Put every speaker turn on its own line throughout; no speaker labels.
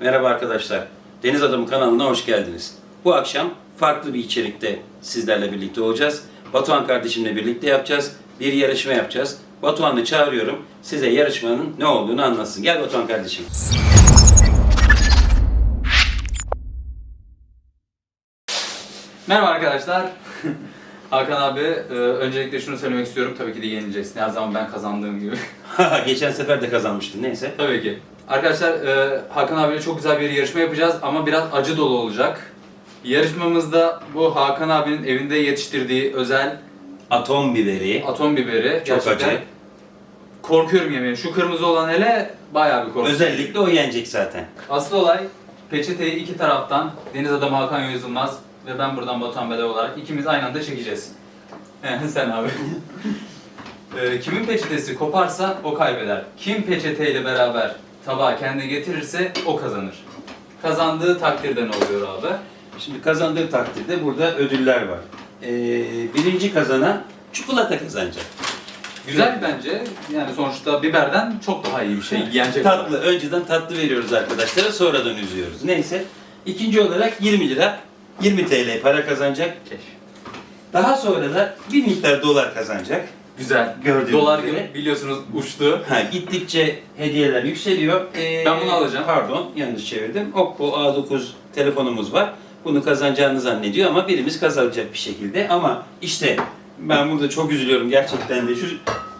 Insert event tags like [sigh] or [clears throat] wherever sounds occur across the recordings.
Merhaba arkadaşlar. Deniz Adamı kanalına hoş geldiniz. Bu akşam farklı bir içerikte sizlerle birlikte olacağız. Batuhan kardeşimle birlikte yapacağız. Bir yarışma yapacağız. Batuhan'ı çağırıyorum. Size yarışmanın ne olduğunu anlatsın. Gel Batuhan kardeşim.
Merhaba arkadaşlar. [laughs] Hakan abi, e, öncelikle şunu söylemek istiyorum. Tabii ki de yenileceksin. Her zaman ben kazandığım gibi. [laughs]
Geçen sefer de kazanmıştın. Neyse.
Tabii ki. Arkadaşlar, e, Hakan abiyle çok güzel bir yarışma yapacağız ama biraz acı dolu olacak. Yarışmamızda bu Hakan abinin evinde yetiştirdiği özel
Atom biberi.
atom biberi.
Çok acı.
Korkuyorum yemeğe. Şu kırmızı olan hele bayağı bir korkuyorum.
Özellikle o yenecek zaten.
Asıl olay peçeteyi iki taraftan Deniz Adamı Hakan Yüzülmez ve ben buradan Batuhan Bede olarak ikimiz aynı anda çekeceğiz. [laughs] Sen abi. Ee, [laughs] kimin peçetesi koparsa o kaybeder. Kim peçeteyle beraber tabağı kendi getirirse o kazanır. Kazandığı takdirde ne oluyor abi?
Şimdi kazandığı takdirde burada ödüller var. Ee, birinci kazanan çikolata kazanacak.
Güzel bence. Yani sonuçta biberden çok daha iyi bir şey. [laughs] Yenecek
Tatlı. Önceden tatlı veriyoruz arkadaşlara, sonradan üzüyoruz. Neyse. İkinci olarak 20 lira, 20 TL para kazanacak. Daha sonra da bir miktar dolar kazanacak.
Güzel.
Gördüğünüz
Dolar gibi biliyorsunuz uçtu.
Ha, gittikçe hediyeler yükseliyor. Ee,
Ben bunu alacağım.
Pardon, yanlış çevirdim. Oppo A9 telefonumuz var. Bunu kazanacağını zannediyor ama birimiz kazanacak bir şekilde. Ama işte ben burada çok üzülüyorum gerçekten de. Şu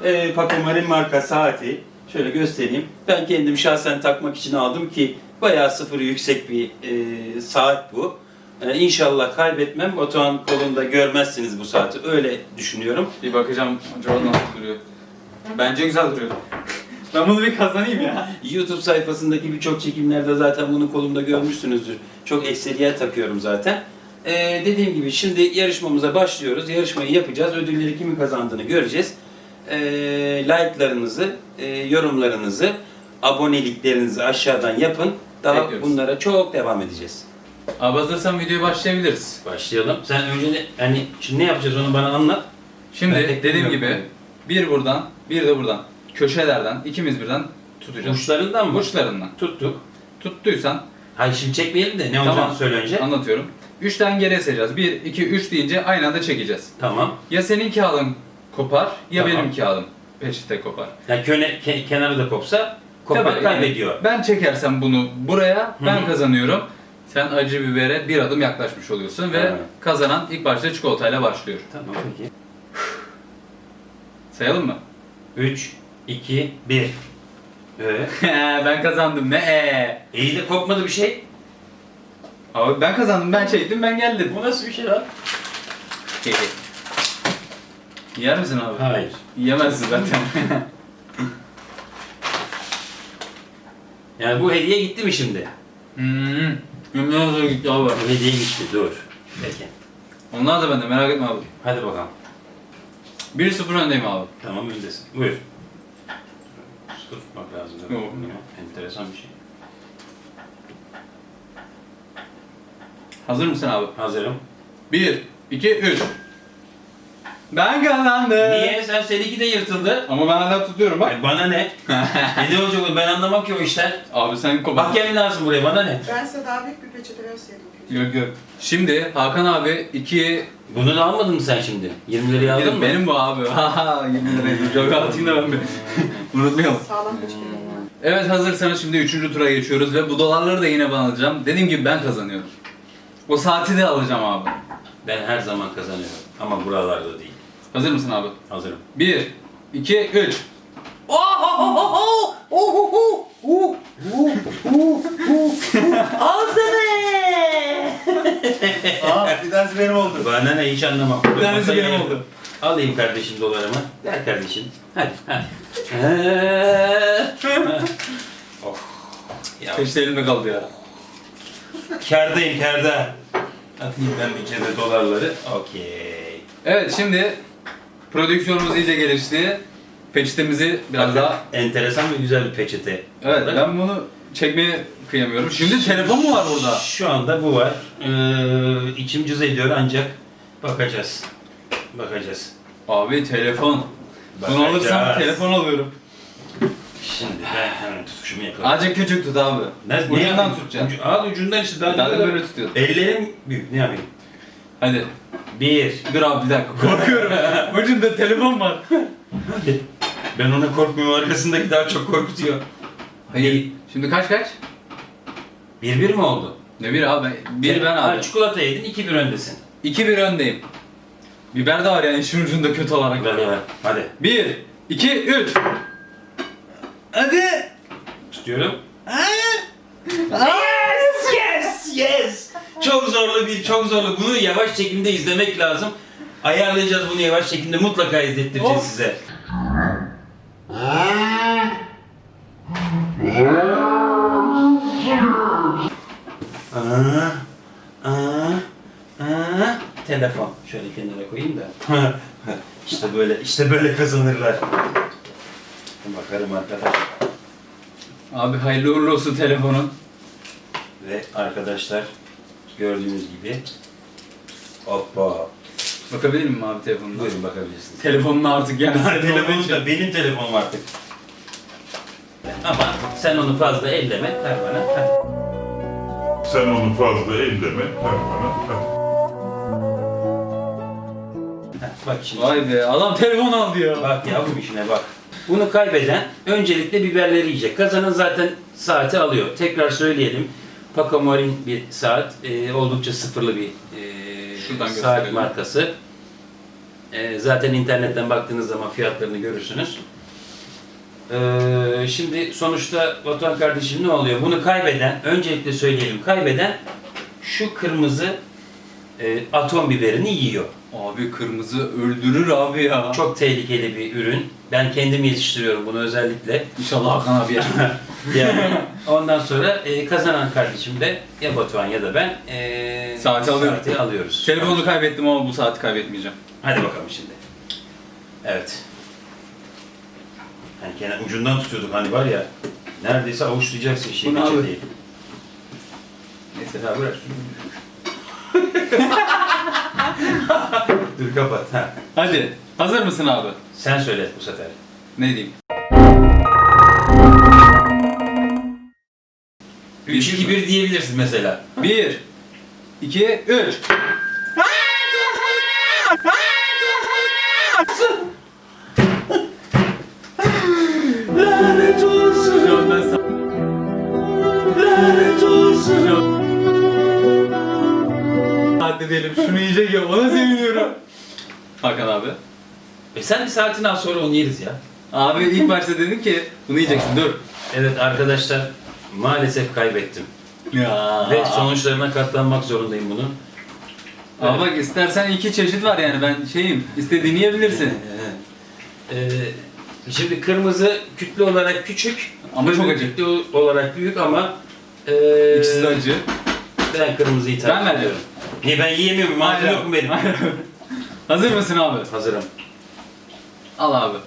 e, Paco Marin marka saati şöyle göstereyim. Ben kendim şahsen takmak için aldım ki bayağı sıfırı yüksek bir e, saat bu. E, inşallah kaybetmem. Batuhan kolunda görmezsiniz bu saati. Öyle düşünüyorum.
Bir bakacağım acaba nasıl duruyor. Bence güzel duruyor. [laughs] ben bunu bir kazanayım ya.
YouTube sayfasındaki birçok çekimlerde zaten bunu kolumda görmüşsünüzdür. Çok ekseriyel takıyorum zaten. Ee, dediğim gibi şimdi yarışmamıza başlıyoruz. Yarışmayı yapacağız. Ödülleri kimin kazandığını göreceğiz. Ee, like'larınızı, e, yorumlarınızı, aboneliklerinizi aşağıdan yapın. Daha
Bekliyoruz.
bunlara çok devam edeceğiz.
Abi hazırsan videoya başlayabiliriz.
Başlayalım. Sen önce ne, hani şimdi ne yapacağız onu bana anlat.
Şimdi
Ben tek
dediğim
bilmiyorum.
gibi bir buradan, bir de buradan. Köşelerden ikimiz birden tutacağız.
Uçlarından mı?
Uçlarından.
Tuttuk.
Tuttuysan
Hayır şimdi çekmeyelim de ne
Tamam.
olacağını söyle önce.
anlatıyorum. Üçten geriye sayacağız. 1, 2, 3 deyince aynı anda çekeceğiz.
Tamam.
Ya senin kağıdın kopar ya
Tamam.
benim kağıdım peçete kopar.
Yani köne, ke- kenarı da kopsa kopar
Tabii, yani
kaybediyor.
ben çekersem bunu buraya ben
Hı hı.
kazanıyorum. Sen acı bibere bir adım yaklaşmış oluyorsun ve
Evet.
kazanan ilk başta çikolatayla başlıyor.
Tamam peki.
Sayalım mı?
3, 2, 1. Ee, [laughs]
ben kazandım ne ee?
iyi de kopmadı bir şey.
Abi ben kazandım, ben çektim, ben geldim.
Bu nasıl bir şey lan?
Yer misin abi?
Hayır.
Yemezsin zaten. [laughs]
Yani bu hediye gitti mi şimdi?
hmm. Yemin ederim gitti abi.
Hediye gitti dur. Peki.
Onlar da bende, merak etme abi.
Hadi bakalım.
1-0 öndeyim abi.
Tamam öndesin. Buyur. Sıkı tutmak lazım. mi?
Yok.
Enteresan bir şey.
Hazır mısın abi?
Hazırım.
1, 2, 3. Ben kazandım.
Niye? Sen seninki de yırtıldı.
Ama ben hala tutuyorum bak.
Ay, bana ne? [laughs] ne olacak o? Ben anlamam ki o işten.
Abi sen kopar.
Bak gelin lazım buraya bana ne?
Ben size daha büyük bir peçete verseydim.
Yok yok. Şimdi Hakan abi 2...
Bunu da almadın mı sen şimdi? 20 liraya aldın mı?
Benim bu abi. [laughs] Haha 20 liraydı. Çok atayım da ben bir. [laughs] Unutmayalım.
Sağlam peçete var.
Evet hazırsanız şimdi 3. tura geçiyoruz ve bu dolarları da yine ben alacağım. Dediğim gibi ben kazanıyorum. O saati de alacağım abi.
Ben her zaman kazanıyorum. Ama buralarda değil.
Hazır mısın abi?
Hazırım.
1, 2, 3.
Al sana!
Aa bir tanesi benim oldu.
Bana ne hiç anlamam.
Bir tanesi
Masaya
benim oldu.
Alayım kardeşim dolarımı. Ver kardeşim. Hadi hadi. [laughs] oh. Ya
Peşte elimde kaldı ya.
kardayım karda. Atayım ben bir cebe dolarları. Okey.
Evet şimdi prodüksiyonumuz iyice gelişti. Peçetemizi biraz daha...
Enteresan ve güzel bir peçete.
Evet ben bunu çekmeye kıyamıyorum. Şimdi telefon mu var burada?
Şu anda bu var. Ee, içim cız ediyor ancak bakacağız. Bakacağız.
Abi telefon. Bunu
Bakacağız.
alırsam telefon alıyorum.
Şimdi ben hemen tutuşumu yapalım.
Azıcık küçük tut abi.
Ne-
Ucundan tutacaksın.
Ucu- Al ucundan işte daha,
Daha da
böyle-
tutuyorsun.
Ellerim büyük ne yapayım?
Hadi.
Bir.
Dur abi bir dakika korkuyorum. [laughs] Ucunda telefon var.
Ben ona korkmuyorum arkasındaki daha çok korkutuyor.
Hayır. Şimdi kaç kaç?
Bir bir mi oldu?
Ne bir abi? Bir ben
Ha,
abi.
Çikolata yedin iki bir öndesin.
İki bir öndeyim. Biber de var yani işin ucunda kötü olarak.
Ver ver. Hadi.
Bir, iki, üç. Hadi.
Tutuyorum. Yes, yes. Çok zorlu bir, çok zorlu. Bunu yavaş çekimde izlemek lazım. Ayarlayacağız bunu yavaş çekimde mutlaka izlettireceğiz
Of.
size. Aa, aa, aa. Telefon. Şöyle kenara koyayım da. [laughs] işte böyle, işte böyle kazanırlar. Bakarım arkadaş.
Abi hayırlı uğurlu olsun telefonun.
Ve arkadaşlar gördüğünüz gibi hoppa.
Bakabilir miyim abi telefonuna?
Buyurun bakabilirsiniz.
Telefonun artık yani [laughs]
Telefonu da benim telefonum artık. Ama sen onu fazla elleme. Ver bana.
Sen onu fazla elleme. Ver bana.
Heh, Bak şimdi.
Vay be adam telefon aldı ya.
Bak yavrum işine bak. Bunu kaybeden öncelikle biberleri yiyecek. Kazanan zaten saati alıyor. Tekrar söyleyelim. Paco Marin bir saat. e, oldukça sıfırlı bir e,
Şuradan
saat
gösterelim.
markası. E, zaten internetten baktığınız zaman fiyatlarını görürsünüz. E, şimdi sonuçta Batuhan kardeşim ne oluyor? Bunu kaybeden, öncelikle söyleyelim. Kaybeden şu kırmızı e, atom biberini yiyor.
Abi kırmızı öldürür abi ya.
Çok tehlikeli bir ürün. Ben kendim yetiştiriyorum bunu özellikle.
İnşallah Hakan abi yer. [laughs]
Yani ondan sonra e, kazanan kardeşim de ya Batuhan ya da ben e,
Saati alıyorum.
saati alıyoruz.
Telefonu kaybettim ama bu saati kaybetmeyeceğim.
Hadi bakalım şimdi. Evet. Hani kenar ucundan tutuyorduk hani var ya. Neredeyse avuçlayacaksın şey
Bu ne abi?
peçeteyi.
Neyse.
Ya bırak şunu. [laughs] Dur kapat. Ha.
Hadi. Hazır mısın abi?
Sen söyle bu sefer.
Ne diyeyim?
3 2 1 diyebilirsin mesela.
1 2 3 Hakan abi.
E sen bir saatini al sonra onu yeriz ya.
Abi ilk başta dedin ki bunu yiyeceksin dur.
Evet arkadaşlar maalesef kaybettim.
Ya.
Ve sonuçlarına katlanmak zorundayım bunun.
Ama bak istersen iki çeşit var yani ben şeyim istediğini yiyebilirsin.
Ee, şimdi kırmızı kütle olarak küçük
Ama çok acı.
Kütle olarak büyük ama e,
İkisi de acı.
Ben kırmızıyı tercih
Ben.
Niye ben yiyemiyorum? Ağzım yok mu benim?
Hazır mısın abi?
Hazırım.
Al abi.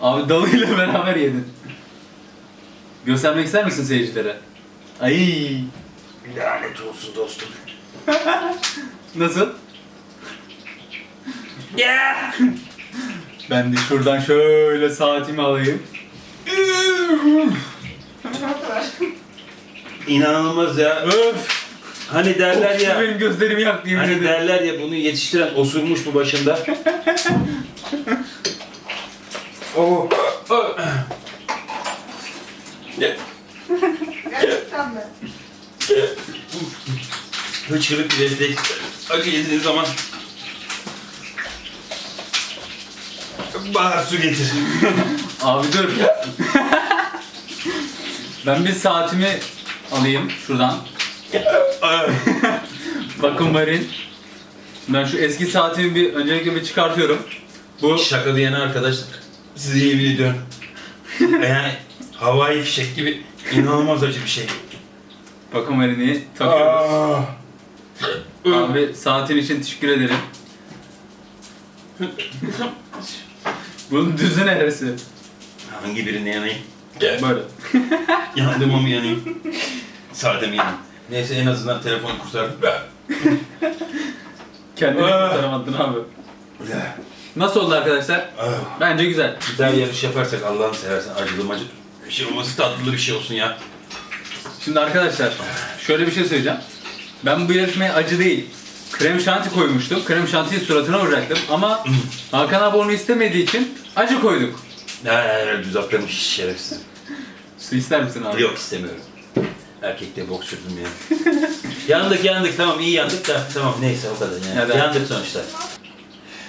Abi dalıyla [laughs] beraber yedin. Göstermek ister misin seyircilere? Ay.
Lanet olsun dostum. [laughs]
Nasıl?
Ya!
Ben de şuradan şöyle saatimi alayım.
İnanılmaz ya. Öf! Hani derler ya.
benim gözlerimi yaktı yemin
Hani
ederim.
derler ya bunu yetiştiren osurmuş bu başında. Ya,
Gerçekten mi?
Hıçkırık bir refleks. Acı yediğiniz zaman Bahar su getir. [laughs]
Abi dur. [laughs] ben bir saatimi alayım şuradan. [laughs] Bakın Marin. Ben şu eski saatimi bir öncelikle bir çıkartıyorum. Bu
Şaka diyen arkadaşlar size yemin ediyorum. Yani havai fişek gibi inanılmaz acı bir şey.
bakın Marin'i takıyoruz.
Ah.
Abi saatin için teşekkür ederim. Bunun düzü neresi?
Hangi birine yanayım?
Böyle.
Yandım mı yanayım? Sade mi yanayım? Neyse en azından telefonu kurtardım. [laughs]
Kendini
Ah.
kurtaramadın abi. Nasıl oldu arkadaşlar? Bence güzel.
Bir daha yarış yaparsak Allah'ını seversen acılı macı. Bir şey olması tatlı bir şey olsun ya.
Şimdi arkadaşlar şöyle bir şey söyleyeceğim. Ben bu yarışmaya acı değil, krem şanti koymuştum. Krem şantiyi suratına vuracaktım ama Hakan abi onu istemediği için acı koyduk.
Ha, düzeltmiş şerefsiz.
Su ister misin abi?
Yok istemiyorum. Erkekte bok sürdüm ya. [laughs] yandık yandık tamam iyi yandık da tamam neyse o kadar yani.
Neden?
Yandık sonuçta.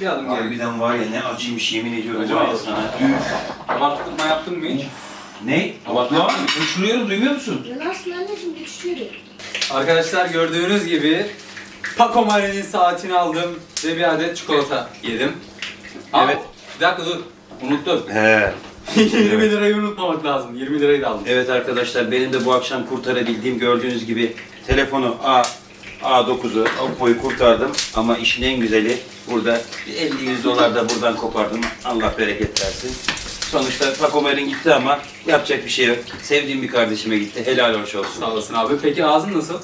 Bir adım geri.
Harbiden var ya ne acıymış yemin ediyorum
Acı
var ya sana.
Abartma yaptın mı hiç?
Ne?
Abartma.
Uçuruyorum duymuyor musun?
Nasıl anneciğim güçlüydü.
Arkadaşlar gördüğünüz gibi Paco Mari'nin saatini aldım ve bir adet çikolata yedim. Aa,
Evet.
Bir dakika dur. Unuttum.
He.
20 [laughs] lirayı unutmamak lazım. 20 lirayı da aldım.
Evet arkadaşlar benim de bu akşam kurtarabildiğim gördüğünüz gibi telefonu A A9'u Oppo'yu kurtardım ama işin en güzeli burada 50-100 dolar da buradan kopardım. Allah bereket versin. Sonuçta Pacomer'in gitti ama yapacak bir şey yok. Sevdiğim bir kardeşime gitti. Helal hoş olsun.
Sağ olasın abi. Peki ağzın nasıl?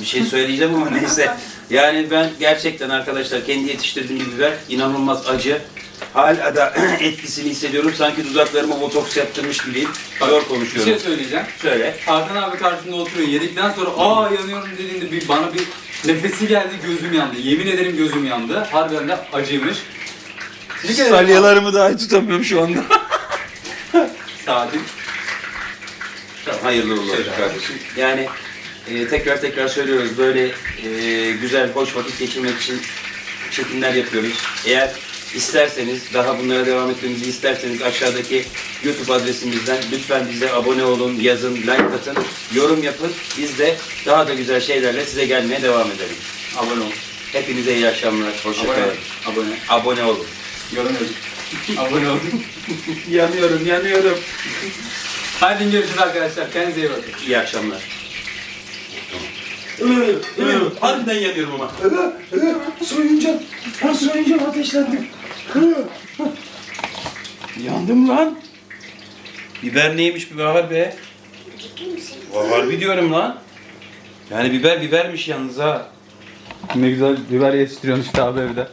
Bir şey söyleyeceğim ama neyse. [laughs] Yani ben gerçekten arkadaşlar kendi yetiştirdiğim biber inanılmaz acı. Hala da [clears throat] etkisini hissediyorum. Sanki dudaklarıma botoks yaptırmış gibiyim. Zor
Bir şey
konuşuyorum.
söyleyeceğim.
Söyle.
Hakan abi karşımda oturuyor. Yedikten sonra aa yanıyorum dediğinde bir, bana bir nefesi geldi gözüm yandı. Yemin ederim gözüm yandı. Harbiden de acıymış. Bir kere
Salyalarımı dahi tutamıyorum şu anda. [laughs]
Saatin.
Hayırlı uğurlu olsun kardeşim. Yani e, tekrar tekrar söylüyoruz böyle e, güzel, hoş vakit geçirmek için çekimler yapıyoruz. Eğer isterseniz, daha bunlara devam etmemizi isterseniz aşağıdaki YouTube adresimizden lütfen bize abone olun, yazın, like atın, yorum yapın. Biz de daha da güzel şeylerle size gelmeye devam edelim.
Abone ol.
Hepinize iyi akşamlar.
Abone.
Hoşçakalın.
Abone.
Abone olun.
Yorum. [laughs] Abone ol. [laughs]
yanıyorum, yanıyorum.
Hadi görüşürüz arkadaşlar. Kendinize iyi bakın.
İyi akşamlar. Harbiden yanıyorum ama. Soyunacağım. Ben soyunacağım ateşlendim. Yandım lan. Biber neymiş bir bahar be.
Ciddi misin?
Harbi diyorum lan. Yani biber bibermiş yalnız ha.
Ne güzel biber yetiştiriyorsun işte abi evde.